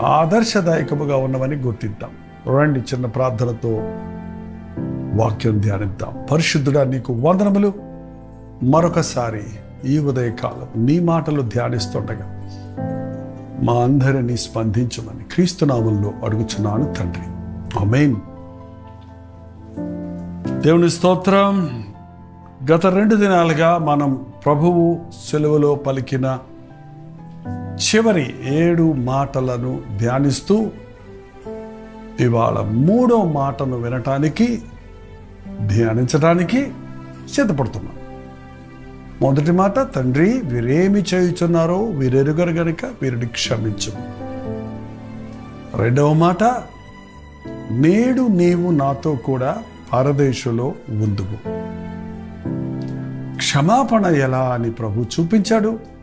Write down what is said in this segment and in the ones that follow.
ఆదర్శదాయకముగా ఉన్నవని గుర్తిద్దాం. రండి చిన్న ప్రార్థనతో వాక్యం ధ్యానిద్దాం. పరిశుద్ధుడా నీకు వందనములు. మరొకసారి ఈ ఉదయకాలం నీ మాటలు ధ్యానిస్తుండగా మా అందరినీ స్పందించమని క్రీస్తునామంలో అడుగుచున్నాను తండ్రి. అమేన్ దేవుని స్తోత్రం. గత రెండు దినాలుగా మనం ప్రభువు సెలవులో పలికిన చివరి ఏడు మాటలను ధ్యానిస్తూ ఇవాళ మూడో మాటను వినటానికి ధ్యానించడానికి సిద్ధపడుతున్నాం. మొదటి మాట తండ్రి వీరేమి చేయుచున్నారో వీరెరుగరు గనుక వీరిని క్షమించు. రెండవ మాట నేడు నీవు నాతో కూడా పరదేశంలో ఉందువు క్షమాపణ ఎలా అని ప్రభు చూపించాడు?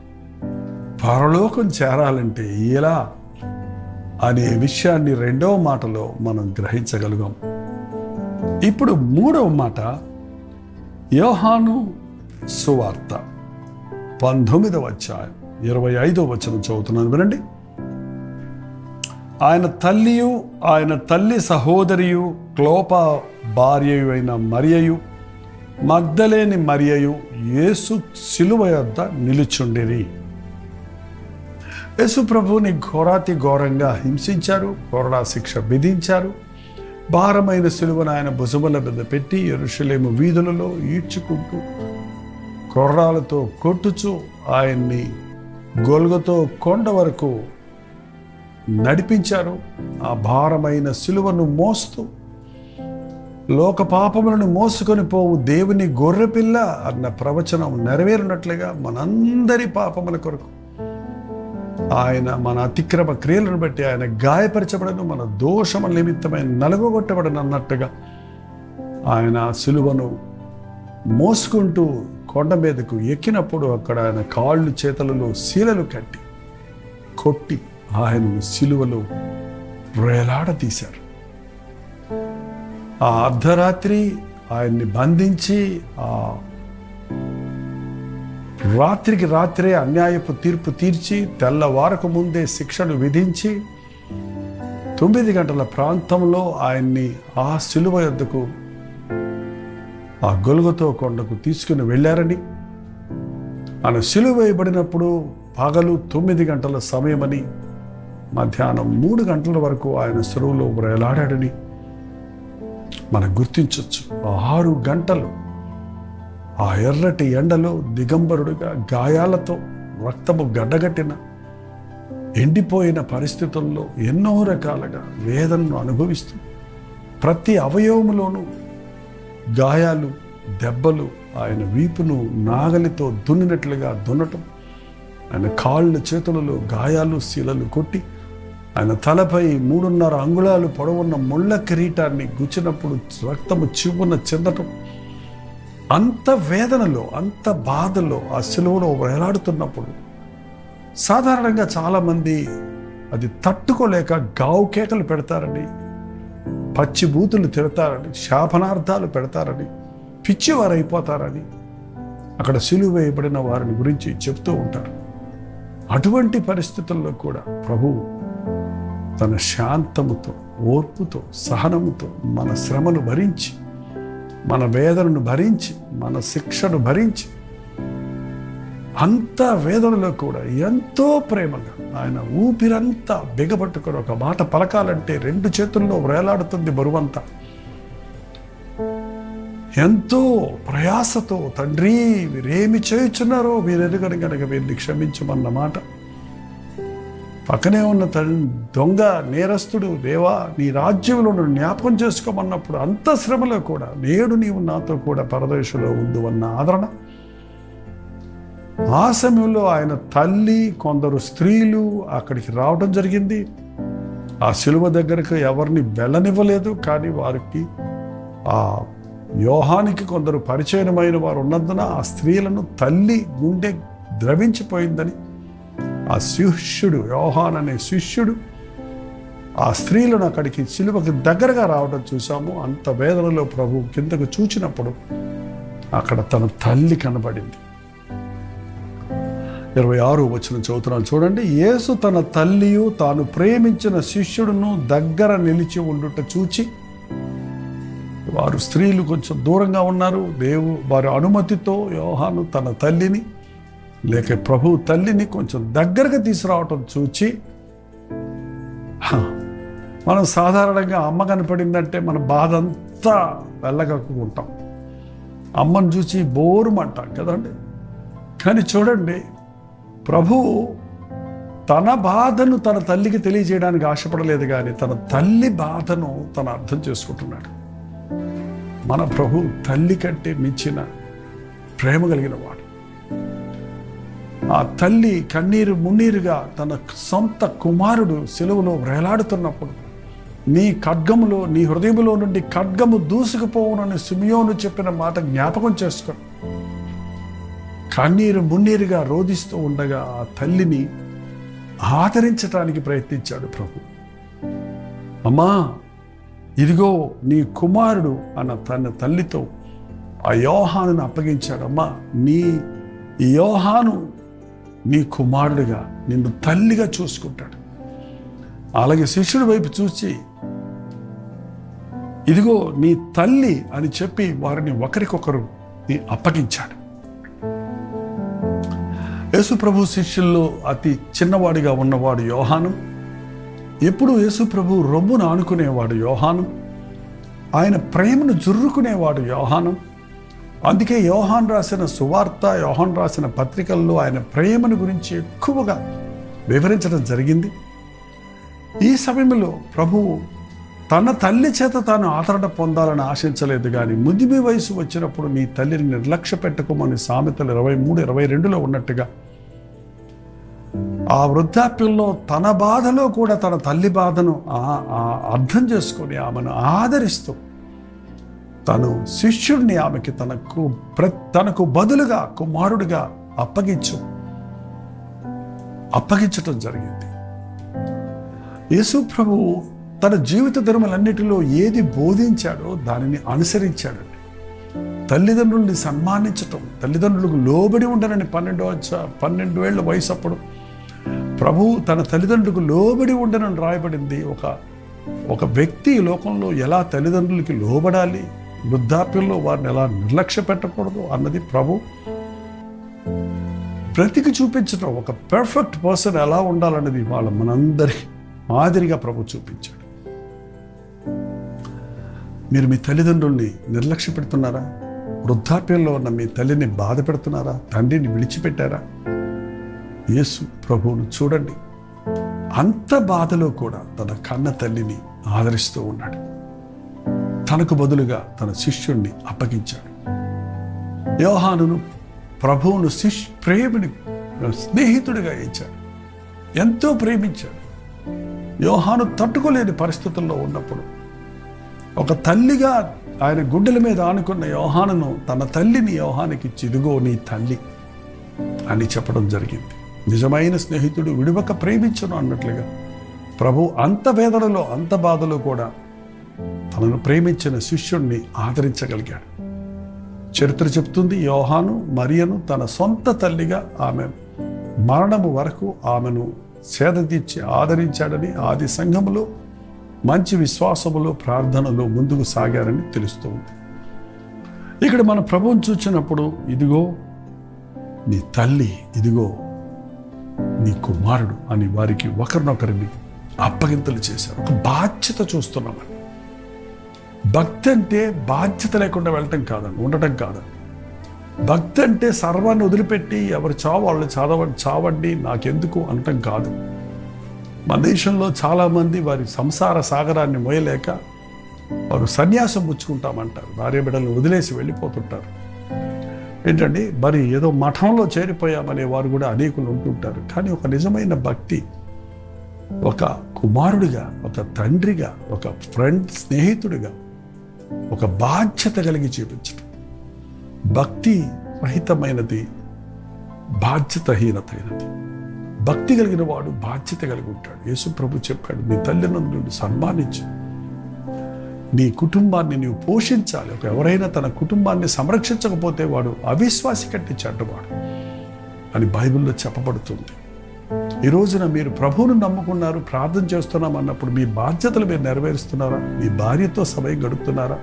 పరలోకం చేరాలంటే ఎలా అనే విషయాన్ని రెండవ మాటలో మనం గ్రహించగలుగాం ఇప్పుడు మూడవ మాట యోహాను సువార్త పంతొమ్మిదవ అధ్యాయం ఇరవై ఐదవ వచనం చదువుతున్నాను వినండి. ఆయన తల్లియు ఆయన తల్లి సహోదరియు క్లోప భార్యయు అయిన మరియయు మగ్ధలేని మరియయు యేసు శిలువ యొద్ద నిలుచుండిరి. యేసు ప్రభువుని ఘోరాతి ఘోరంగా హింసించారు కొరడా శిక్ష విధించారు. భారమైన సులువను ఆయన భుజముల మీద పెట్టి ఎరుషులేము వీధులలో ఈడ్చుకుంటూ కొర్రాలతో కొట్టుచు ఆయన్ని గొలుగుతో కొండ వరకు నడిపించారు. ఆ భారమైన సులువను మోస్తూ లోక పాపములను మోసుకొని పోవు దేవుని గొర్రెపిల్ల అన్న ప్రవచనం నెరవేరినట్లుగా మనందరి పాపముల కొరకు ఆయన మన అతిక్రమ క్రియలను బట్టి ఆయన గాయపరచబడను మన దోషముల నిమిత్తమైన నలుగొట్టబడను అన్నట్టుగా ఆయన సులువను మోసుకుంటూ కొండ మీదకు ఎక్కినప్పుడు అక్కడ ఆయన కాళ్ళు చేతులలో శీలలు కట్టి కొట్టి ఆయనను సిలువలో వేలాడదీశారు ఆ అర్ధరాత్రి ఆయన్ని బంధించి ఆ రాత్రికి రాత్రే అన్యాయపు తీర్పు తీర్చి తెల్లవారకు ముందే శిక్షను విధించి తొమ్మిది గంటల ప్రాంతంలో ఆయన్ని ఆ సిలువ యొద్దకు ఆ గొలుగుతో కొండకు తీసుకుని వెళ్ళారని. ఆయన సిలువ వేయబడినప్పుడు పగలు తొమ్మిది గంటల సమయమని మధ్యాహ్నం మూడు గంటల వరకు ఆయన సులువులో వేలాడాడని మనం గుర్తించవచ్చు ఆరు గంటలు ఆ ఎర్రటి ఎండలో దిగంబరుడుగా గాయాలతో రక్తము గడ్డగట్టిన ఎండిపోయిన పరిస్థితుల్లో ఎన్నో రకాలుగా వేదనను అనుభవిస్తూ ప్రతి అవయవములోనూ గాయాలు దెబ్బలు ఆయన వీపును నాగలితో దున్నినట్లుగా దున్నటం ఆయన కాళ్ళ చేతులలో గాయాలు శీలలు కొట్టి ఆయన తలపై మూడున్నర అంగుళాలు పొడవున్న ముళ్ళ కిరీటాన్ని గుచ్చినప్పుడు రక్తము చివున చెందటం అంత వేదనలో అంత బాధలో ఆ సెలవులో వేలాడుతున్నప్పుడు సాధారణంగా చాలామంది అది తట్టుకోలేక గావు కేకలు పెడతారని పచ్చి బూతులు తిడతారని శాపనార్థాలు పెడతారని పిచ్చివారైపోతారని అక్కడ సిలువ వేయబడిన వారిని గురించి చెప్తూ ఉంటారు. అటువంటి పరిస్థితుల్లో కూడా ప్రభువు తన శాంతముతో ఓర్పుతో సహనముతో మన శ్రమను భరించి మన వేదనను భరించి మన శిక్షను భరించి అంత వేదనలో కూడా ఎంతో ప్రేమగా ఆయన ఊపిరంతా బిగపట్టుకొని ఒక మాట పలకాలంటే రెండు చేతుల్లో వేలాడుతుంది బరువంతా. ఎంతో ప్రయాసతో తండ్రి వీరేమి చేయుచున్నారో వీరెరుగని కనుక వీరిని క్షమించమన్న మాట పక్కనే ఉన్న తన్ దొంగ నేరస్తుడు దేవా నీ రాజ్యంలో నువ్వు జ్ఞాపకం చేసుకోమన్నప్పుడు అంత శ్రమలో కూడా నేడు నీవు నాతో కూడా పరదేశంలో ఉండు అన్న ఆదరణ. ఆ సమయంలో ఆయన తల్లి కొందరు స్త్రీలు అక్కడికి రావడం జరిగింది. ఆ శిలువ దగ్గరకు ఎవరిని వెళ్ళనివ్వలేదు కానీ వారికి ఆ వ్యూహానికి కొందరు పరిచయమైన వారు ఉన్నందున ఆ స్త్రీలను తల్లి గుండె ద్రవించిపోయిందని ఆ శిష్యుడు యోహాన్ అనే శిష్యుడు ఆ స్త్రీలను అక్కడికి సిలువకి దగ్గరగా రావడం చూసాము అంత వేదనలో ప్రభు కిందకు చూచినప్పుడు అక్కడ తన తల్లి కనబడింది. ఇరవై ఆరు వచ్చిన చదువుతున్నాను చూడండి. యేసు తన తల్లియు తాను ప్రేమించిన శిష్యుడును దగ్గర నిలిచి ఉండుట చూచి వారు స్త్రీలు కొంచెం దూరంగా ఉన్నారు. దేవు వారి అనుమతితో యోహాను తన తల్లిని లేక ప్రభు తల్లిని కొంచెం దగ్గరగా తీసుకురావటం చూచి మనం సాధారణంగా అమ్మ కనపడిందంటే మన బాధ అంతా వెళ్ళగక్కుంటాం అమ్మను చూసి బోరుమంటాం కదండి. కానీ చూడండి ప్రభువు తన బాధను తన తల్లికి తెలియజేయడానికి ఆశపడలేదు కానీ తన తల్లి బాధను తను అర్థం చేసుకుంటున్నాడు. మన ప్రభు తల్లి కంటే మించిన ప్రేమ కలిగిన వాడు. ఆ తల్లి కన్నీరు మున్నీరుగా తన సొంత కుమారుడు సెలవులో వ్రేలాడుతున్నప్పుడు నీ ఖడ్గములో నీ హృదయంలో నుండి ఖడ్గము దూసుకుపోవునని సుమియోను చెప్పిన మాట జ్ఞాపకం చేసుకో. కన్నీరు మున్నీరుగా రోధిస్తూ ఉండగా ఆ తల్లిని ఆదరించటానికి ప్రయత్నించాడు ప్రభు. అమ్మా ఇదిగో నీ కుమారుడు అన్న తన తల్లితో ఆ యోహానును అప్పగించాడు. అమ్మా నీ యోహాను నీ కుమారుడిగా నిన్ను తల్లిగా చూసుకుంటాడు. అలాగే శిష్యుడి వైపు చూసి ఇదిగో నీ తల్లి అని చెప్పి వారిని ఒకరికొకరు అప్పగించాడు. యేసు ప్రభు శిష్యుల్లో అతి చిన్నవాడిగా ఉన్నవాడు యోహాను. ఎప్పుడు యేసు ప్రభు రొమ్మును ఆనుకునేవాడు యోహాను. ఆయన ప్రేమను జుర్రుకునేవాడు యోహానం. అందుకే యోహాన్ రాసిన సువార్త యోహాన్ రాసిన పత్రికల్లో ఆయన ప్రేమను గురించి ఎక్కువగా వివరించడం జరిగింది. ఈ సమయంలో ప్రభువు తన తల్లి చేత తాను ఆదరణ పొందాలని ఆశించలేదు కానీ ముదిమి వయసు వచ్చినప్పుడు నీ తల్లిని నిర్లక్ష్య పెట్టుకోమని సామెతలు ఇరవై మూడు ఇరవై రెండులో ఉన్నట్టుగా ఆ వృద్ధాప్యంలో తన బాధలో కూడా తన తల్లి బాధను అర్థం చేసుకొని ఆమెను ఆదరిస్తూ తను శిష్యుడిని ఆమెకి తనకు తనకు బదులుగా కుమారుడిగా అప్పగించు అప్పగించటం జరిగింది. యేసు ప్రభు తన జీవిత ధర్మలన్నిటిలో ఏది బోధించాడో దానిని అనుసరించాడండి. తల్లిదండ్రుల్ని సన్మానించటం తల్లిదండ్రులకు లోబడి ఉండనని పన్నెండు వచ్చ- పన్నెండు ఏళ్ళ వయసు అప్పుడు ప్రభు తన తల్లిదండ్రులకు లోబడి ఉండనని రాయబడింది. ఒక ఒక వ్యక్తి లోకంలో ఎలా తల్లిదండ్రులకి లోబడాలి? వృద్ధాప్యంలో వారిని ఎలా నిర్లక్ష్య పెట్టకూడదు అన్నది ప్రభు బ్రతికి చూపించడం ఒక పెర్ఫెక్ట్ పర్సన్ ఎలా ఉండాలన్నది వాళ్ళ మనందరి మాదిరిగా ప్రభు చూపించాడు. మీరు మీ తల్లిదండ్రుల్ని నిర్లక్ష్య పెడుతున్నారా? వృద్ధాప్యంలో ఉన్న మీ తల్లిని బాధ పెడుతున్నారా? తండ్రిని విడిచిపెట్టారా? యేసు ప్రభువును చూడండి. అంత బాధలో కూడా తన కన్న తల్లిని ఆదరిస్తూ ఉన్నాడు. తనకు బదులుగా తన శిష్యుణ్ణి అప్పగించాడు. యోహానును ప్రభువును శిష్ ప్రేమిని స్నేహితుడిగా ఇచ్చాడు ఎంతో ప్రేమించాడు. యోహాను తట్టుకోలేని పరిస్థితుల్లో ఉన్నప్పుడు ఒక తల్లిగా ఆయన గుడ్డల మీద ఆనుకున్న యోహానును తన తల్లిని యోహానికి ఇచ్చి నీ తల్లి అని చెప్పడం జరిగింది. నిజమైన స్నేహితుడు విడివక ప్రేమించను అన్నట్లుగా ప్రభు అంత వేదనలో అంత బాధలో కూడా తనను ప్రేమించిన శిష్యుణ్ణి ఆదరించగలిగాడు. చరిత్ర చెప్తుంది యోహాను మరియను తన సొంత తల్లిగా ఆమె మరణము వరకు ఆమెను సేదతీర్చి ఆదరించాడని ఆది సంఘములో మంచి విశ్వాసములో ప్రార్థనలో ముందుకు సాగారని తెలుస్తుంది ఇక్కడ మన ప్రభువును చూచినప్పుడు ఇదిగో నీ తల్లి ఇదిగో నీ కుమారుడు అని వారికి ఒకరినొకరిని అప్పగింతలు చేశారు. ఒక బాధ్యత చూస్తున్నామని భక్తి అంటే బాధ్యత లేకుండా వెళ్ళటం కాదండి ఉండటం కాదండి భక్తి అంటే సర్వాన్ని వదిలిపెట్టి ఎవరు చావు వాళ్ళు చదవ చావండి నాకెందుకు అనటం కాదు. మన దేశంలో చాలామంది వారి సంసార సాగరాన్ని మోయలేక వారు సన్యాసం పుచ్చుకుంటామంటారు. భార్య బిడ్డలను వదిలేసి వెళ్ళిపోతుంటారు. ఏంటండి మరి ఏదో మఠంలో చేరిపోయామనే వారు కూడా అనేకులు ఉంటుంటారు. కానీ ఒక నిజమైన భక్తి ఒక కుమారుడిగా ఒక తండ్రిగా ఒక ఫ్రెండ్ స్నేహితుడిగా ఒక బాధ్యత కలిగి చూపించడం భక్తి రహితమైనది బాధ్యతహీనతైనది. భక్తి కలిగిన వాడు బాధ్యత కలిగి ఉంటాడు. యేసు ప్రభు చెప్పాడు నీ తల్లిదండ్రులను సన్మానించు. నీ కుటుంబాన్ని నీవు పోషించాలి. ఒక ఎవరైనా తన కుటుంబాన్ని సంరక్షించకపోతే వాడు అవిశ్వాసి కట్టి చెడ్డవాడు అని బైబిల్లో చెప్పబడుతుంది. ఈ రోజున మీరు ప్రభువును నమ్ముకున్నారు ప్రార్థన చేస్తున్నాం అన్నప్పుడు మీ బాధ్యతలు మీరు నెరవేరుస్తున్నారా? మీ భార్యతో సమయం గడుపుతున్నారా?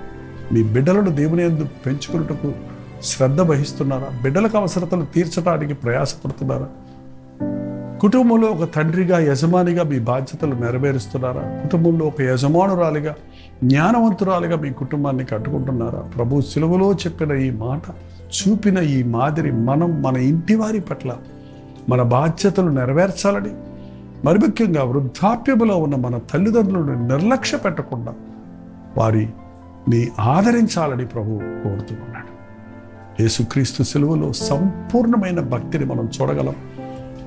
మీ బిడ్డలను దేవుని ఎందు పెంచుకున్నటకు శ్రద్ధ వహిస్తున్నారా? బిడ్డలకు అవసరతలు తీర్చడానికి ప్రయాసపడుతున్నారా? కుటుంబంలో ఒక తండ్రిగా యజమానిగా మీ బాధ్యతలు నెరవేరుస్తున్నారా? కుటుంబంలో ఒక యజమానురాలిగా జ్ఞానవంతురాలిగా మీ కుటుంబాన్ని కట్టుకుంటున్నారా? ప్రభు సులువులో చెప్పిన ఈ మాట చూపిన ఈ మాదిరి మనం మన ఇంటి వారి పట్ల మన బాధ్యతలు నెరవేర్చాలని మరి ముఖ్యంగా వృద్ధాప్యములో ఉన్న మన తల్లిదండ్రులను నిర్లక్ష్య పెట్టకుండా వారిని ఆదరించాలని ప్రభు కోరుతున్నాడు. యేసుక్రీస్తు సెలువులో సంపూర్ణమైన భక్తిని మనం చూడగలం.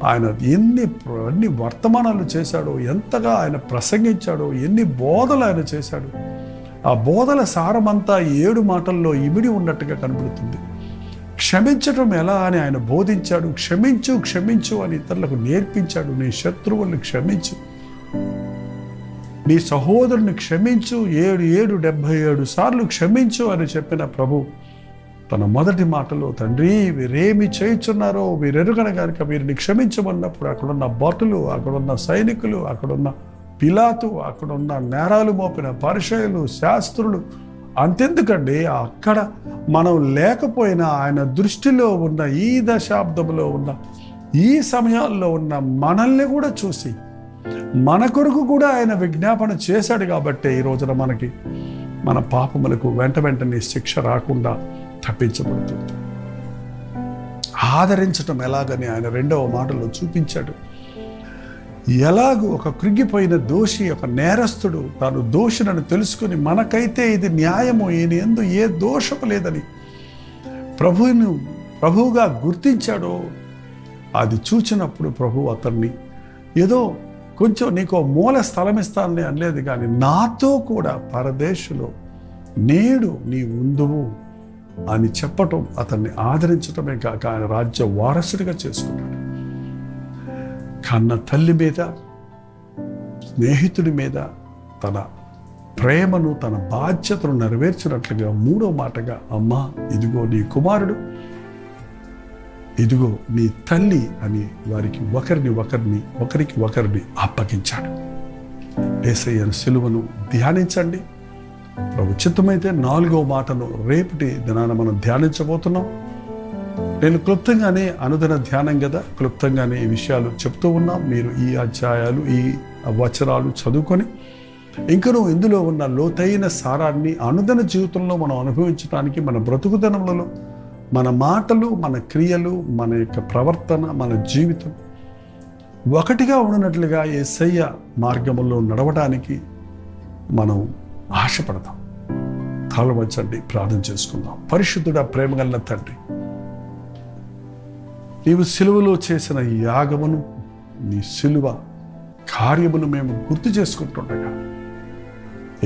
ఆయన ఎన్ని ఎన్ని వర్తమానాలు చేశాడో ఎంతగా ఆయన ప్రసంగించాడో ఎన్ని బోధలు ఆయన చేశాడు. ఆ బోధల సారమంతా ఏడు మాటల్లో ఇమిడి ఉన్నట్టుగా కనబడుతుంది. క్షమించటం ఎలా అని ఆయన బోధించాడు క్షమించు క్షమించు అని ఇతరులకు నేర్పించాడు. నీ శత్రువుల్ని క్షమించు. నీ సహోదరుని క్షమించు. ఏడు ఏడు డెబ్భై ఏడు సార్లు క్షమించు అని చెప్పిన ప్రభు తన మొదటి మాటలో తండ్రి వీరేమి చేయుచున్నారో వీరెరుగన కనుక వీరిని క్షమించమన్నప్పుడు అక్కడున్న భటులు అక్కడున్న సైనికులు అక్కడున్న పిలాతు అక్కడున్న నేరాలు మోపిన పరిచయలు శాస్త్రులు అంతెందుకండి అక్కడ మనం లేకపోయినా ఆయన దృష్టిలో ఉన్న ఈ దశాబ్దంలో ఉన్న ఈ సమయాల్లో ఉన్న మనల్ని కూడా చూసి మన కొరకు కూడా ఆయన విజ్ఞాపన చేశాడు కాబట్టి ఈ రోజున మనకి మన పాపములకు వెంట వెంటనే శిక్ష రాకుండా తప్పించబడుతుంది. ఆదరించటం ఎలాగని ఆయన రెండవ మాటలో చూపించాడు. ఎలాగూ ఒక కృంగిపోయిన దోషి ఒక నేరస్తుడు తాను దోషులను తెలుసుకుని మనకైతే ఇది న్యాయము ఈయన ఎందు ఏ దోషము లేదని ప్రభువును ప్రభువుగా గుర్తించాడో అది చూచినప్పుడు ప్రభు అతన్ని ఏదో కొంచెం నీకు మూల స్థలం ఇస్తానని అనలేదు కానీ నాతో కూడా పరదేశులో నేడు నీ ఉందువు అని చెప్పటం అతన్ని ఆదరించటమే కాక ఆయన రాజ్య వారసుడిగా చేసుకున్నాడు. కన్న తల్లి మీద స్నేహితుడి మీద తన ప్రేమను తన బాధ్యతను నెరవేర్చినట్లుగా మూడో మాటగా అమ్మా ఇదిగో నీ కుమారుడు ఇదిగో నీ తల్లి అని వారికి ఒకరిని ఒకరిని ఒకరికి ఒకరిని అప్పగించాడు. ఏసయ్యను సిలువను ధ్యానించండి. ప్రభు చిత్తమైతే నాలుగో మాటను రేపటి దినాన మనం ధ్యానించబోతున్నాం. నేను క్లుప్తంగానే అనుదిన ధ్యానం కదా క్లుప్తంగానే ఈ విషయాలు చెప్తూ ఉన్నాం. మీరు ఈ అధ్యాయాలు ఈ వచనాలు చదువుకొని ఇంకనూ ఇందులో ఉన్న లోతైన సారాన్ని అనుదిన జీవితంలో మనం అనుభవించడానికి మన బ్రతుకుదనములలో మన మాటలు మన క్రియలు మన యొక్క ప్రవర్తన మన జీవితం ఒకటిగా ఉన్నట్లుగా ఏసయ్య మార్గంలో నడవడానికి మనం ఆశపడదాం తలవంచండి ప్రార్థన చేసుకుందాం. పరిశుద్ధుడ ప్రేమగల తండ్రి నీవు సిలువలో చేసిన యాగమును నీ సిలువ కార్యమును మేము గుర్తు చేసుకుంటుండగా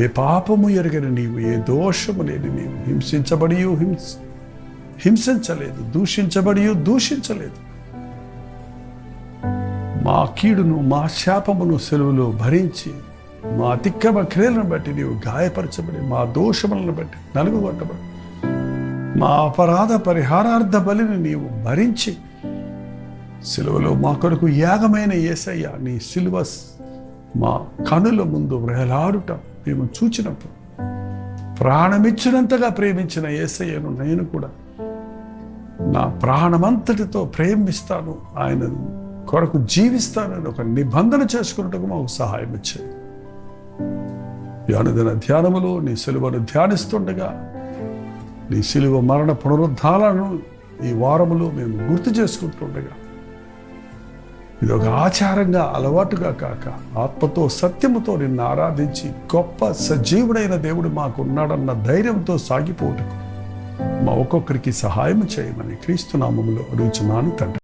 ఏ పాపము ఎరగని నీవు ఏ దోషము లేని నీవు హింసించబడి హింస హింసించలేదు దూషించబడి దూషించలేదు. మా కీడును మా శాపమును సెలవులో భరించి మా అతిక్రమ క్రియలను బట్టి నీవు గాయపరచబడి మా దోషములను బట్టి నలుగుగొట్టబడి మా అపరాధ పరిహారార్థ బలిని నీవు భరించి సిలువలో మా కొరకు యాగమైన ఏసయ్య నీ సిలువ మా కనుల ముందు వ్రేలాడుట మేము చూచినప్పుడు. ప్రాణమిచ్చినంతగా ప్రేమించిన ఏసయ్యను నేను కూడా నా ప్రాణమంతటితో ప్రేమిస్తాను. ఆయన కొరకు జీవిస్తానని ఒక నిబంధన చేసుకున్నట్టుకు మాకు సహాయం ఇచ్చాయి ధ్యానదిన ధ్యానములో నీ సిలువను ధ్యానిస్తుండగా నీ సిలువ మరణ పునరుద్ధాలను ఈ వారములో మేము గుర్తు చేసుకుంటుండగా ఇది ఒక ఆచారంగా అలవాటుగా కాక ఆత్మతో సత్యముతో నిన్ను ఆరాధించి గొప్ప సజీవుడైన దేవుడు మాకు ఉన్నాడన్న ధైర్యంతో సాగిపోవటకు మా ఒక్కొక్కరికి సహాయం చేయమని క్రీస్తు నామములో అడుగుచున్నాను తండ్రి.